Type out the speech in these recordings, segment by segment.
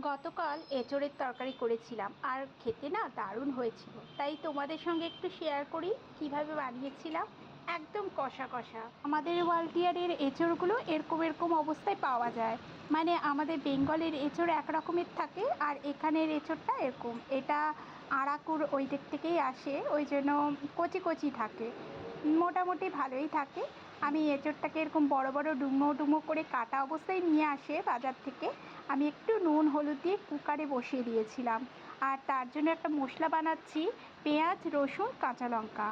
গতকাল এঁচোড়ের তরকারি করেছিলাম, আর খেতে না দারুণ হয়েছিল। তাই তোমাদের সঙ্গে একটু শেয়ার করি, কীভাবে বানিয়েছিলাম? একদম কষা কষা। আমাদের ওয়ালটিয়ারের এঁচোড়গুলো এরকম এরকম অবস্থায় পাওয়া যায়। মানে আমাদের বেঙ্গলের এঁচোড় এক রকমের থাকে, আর এখানের এঁচোড়টা এরকম। এটা আরাকুর ওই দিক থেকেই আসে, ওই জন্য কচি কচি থাকে। মোটামুটি ভালোই থাকে। আমি এঁচোড়টাকে এরকম বড় বড় ডুমো ডুমো করে কাটা অবস্থায় নিয়ে আসে বাজার থেকে। আমি একটু নুন, হলুদ দিয়ে কুকারে বসিয়ে দিয়েছিলাম। আর তার জন্য একটা মশলা বানাচ্ছি, পেঁয়াজ, রসুন, কাঁচা লঙ্কা।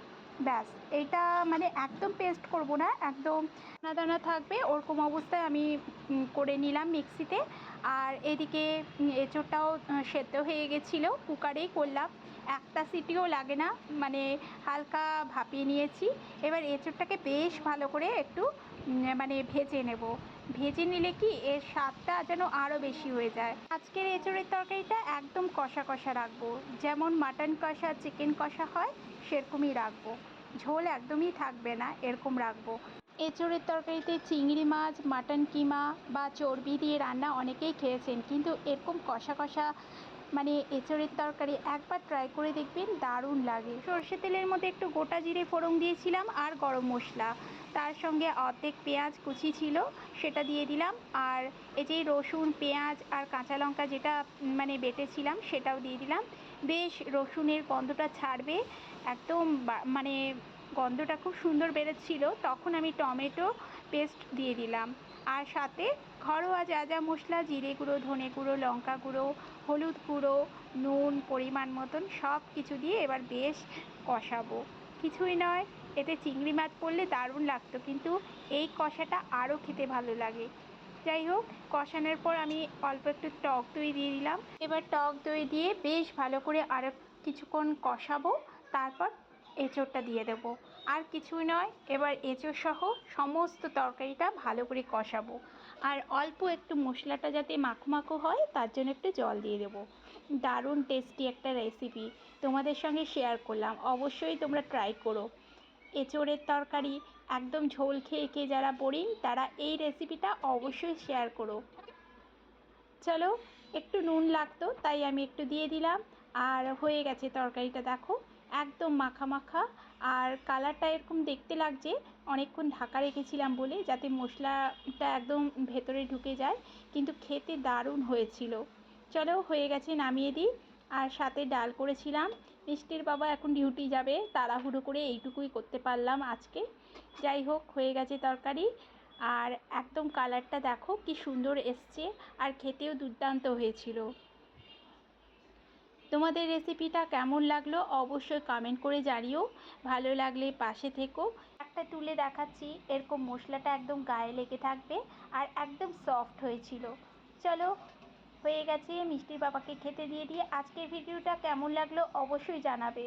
ব্যাস এইটা মানে একদম পেস্ট করব না, একদম দানা দানা থাকবে, ওরকম অবস্থায় আমি করে নিলাম মিক্সিতে। আর এদিকে এঁচোড়টাও সেদ্ধ হয়ে গেছিল, কুকারেই করলাম। একটা সিটিও লাগে না মানে হালকা ভাপিয়ে নিয়েছি। এবার এঁচোড়টাকে বেশ ভালো করে একটু মানে ভেজে নেব। ভেজে নিলে কি এর স্বাদটা যেন আরও বেশি হয়ে যায়। আজকের এঁচোড়ের তরকারিটা একদম কষা কষা রাখব। যেমন মাটন কষা, চিকেন কষা হয়, সেরকমই রাখব। ঝোল একদমই থাকবে না এরকম রাখব। এঁচোড়ের তরকারিতে চিংড়ি মাছ মাটন কিমা বা চর্বি দিয়ে রান্না অনেকেই খেয়েছেন কিন্তু এরকম কষা কষা মানে এঁচোড়ের তরকারি একবার ট্রাই করে দেখবেন দারুণ লাগে। সর্ষে তেলের মধ্যে একটু গোটা জিরে ফোড়ন দিয়েছিলাম আর গরম মশলা। তার সঙ্গে অর্ধেক পেঁয়াজ কুচি ছিল সেটা দিয়ে দিলাম। আর এই যে রসুন পেঁয়াজ আর কাঁচা লঙ্কা যেটা মানে বেটেছিলাম সেটাও দিয়ে দিলাম। বেশ রসুনের গন্ধটা ছাড়বে। বা- মানে গন্ধটা খুব সুন্দর বেরোচ্ছিল। তখন আমি টমেটো পেস্ট দিয়ে দিলাম। আর সাথে ঘরোয়া যা যা মশলা, জিরে গুঁড়ো, ধনে গুঁড়ো, লঙ্কা গুঁড়ো, হলুদ গুঁড়ো, নুন, পরিমাণ মতন সব কিছু দিয়ে এবার বেশ কষাবো। কিছুই নয়, এতে চিংড়ি মাছ পড়লে দারুণ লাগতো, কিন্তু এই কষাটা আরও খেতে ভালো লাগে। যাই হোক, কষানোর পর আমি অল্প একটু টক দই দিয়ে দিলাম। এবার টক দই দিয়ে বেশ ভালো করে আরও কিছুক্ষণ কষাবো। তারপর এঁচোড়টা দিয়ে দেবো। আর কিছুই নয়, এবার এঁচোড় সহ সমস্ত তরকারিটা ভালো করে কষাবো। আর অল্প একটু মশলাটা যাতে মাখো মাখো হয়, তার জন্য একটু জল দিয়ে দেবো। দারুণ টেস্টি একটা রেসিপি তোমাদের সঙ্গে শেয়ার করলাম। অবশ্যই তোমরা ট্রাই করো। এঁচোড়ের তরকারি একদম ঝোল খেয়ে খেয়ে যারা বোরিং তারা এই রেসিপিটা অবশ্যই শেয়ার করো। চলো, একটু নুন লাগতো, তাই আমি একটু দিয়ে দিলাম। আর হয়ে গেছে তরকারিটা, দেখো। একদম মাখা মাখা। আর কালারটা এরকম দেখতে লাগছে, অনেকক্ষণ ঢাকা রেখেছিলাম বলে, যাতে মশলাটা একদম ভেতরে ঢুকে যায়। কিন্তু খেতে দারুণ হয়েছিল। চলো হয়ে গেছে, নামিয়ে দিই। আর সাথে ডাল করেছিলাম। মিষ্টির বাবা এখন ডিউটি যাবে, তাড়াহুড়ো করে এইটুকুই করতে পারলাম আজকে। যাই হোক, হয়ে গেছে তরকারি। আর একদম কালারটা দেখো, কি সুন্দর এসছে। আর খেতেও দুর্দান্ত হয়েছিল। তোমাদের রেসিপিটা কেমন লাগল অবশ্যই কমেন্ট করে জানিও। ভালো লাগলে পাশে থেকো। একটা তুলে দেখাচ্ছি, এরকম মশলাটা একদম গায়ে লেগে থাকবে আর একদম সফট হয়েছিল। চলো, হয়ে গেছে, মিষ্টির বাবাকে খেতে দিয়ে দিয়ে আজকের ভিডিওটা কেমন লাগল অবশ্যই জানাবে।